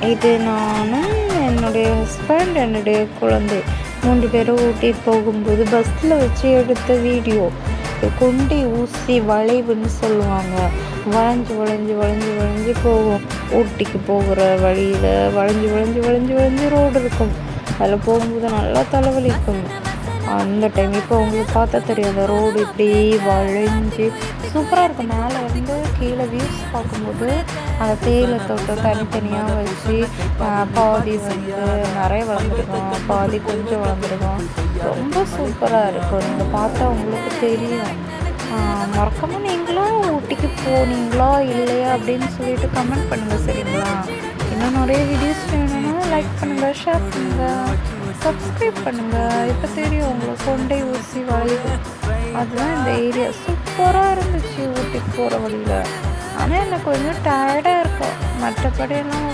இது நானும் என்னுடைய ஹஸ்பண்ட் என்னுடைய குழந்தை. மூன்று பேரும் ஊட்டி போகும்போது பஸ்ஸில் வச்சு எடுத்த வீடியோ குண்டி ஊசி வளைவுன்னு சொல்லுவாங்க. வளைஞ்சு வளைஞ்சு வளைஞ்சு வளைஞ்சு போகும். ஊட்டிக்கு போகிற வழியில் வளைஞ்சு வளைஞ்சு வளைஞ்சு வளைஞ்சு ரோடு இருக்கும். அதில் போகும்போது நல்லா தலைவலிக்கும். அந்த டைம் இப்போ உங்களுக்கு பார்த்தா தெரியும் ரோடு இப்படி வளைஞ்சு சூப்பராக இருக்கும். மேலே வந்து கீழே வியூஸ் பார்க்கும்போது அந்த தேயிலை தோட்டம் தனித்தனியாக வச்சு பாதி வந்து நிறைய வளர்ந்துருக்கோம். பாதி கொஞ்சம் வளர்ந்துருக்கோம். ரொம்ப சூப்பராக இருக்கும். நீங்கள் பார்த்தா உங்களுக்கு தெரியும். மறக்காமல் நீங்களும் ஊட்டிக்கு போனீங்களா இல்லையா அப்படின்னு சொல்லிட்டு கமெண்ட் பண்ணுங்கள் சரிங்களா? இன்னும் நிறைய வீடியோஸ் வேணும்னா லைக் பண்ணுங்கள் ஷேர் பண்ணுங்கள் சப்ஸ்கிரைப் பண்ணுங்கள் இப்போ தெரியும் உங்களை கொண்டை ஊசி வளைவு அதுதான் இந்த ஏரியா சூப்பராக இருந்துச்சு ஊட்டிக்கு போகிற வழியில். ஆனால் எனக்கு கொஞ்சம் டயர்டாக இருக்கும். மற்றபடி எல்லாம்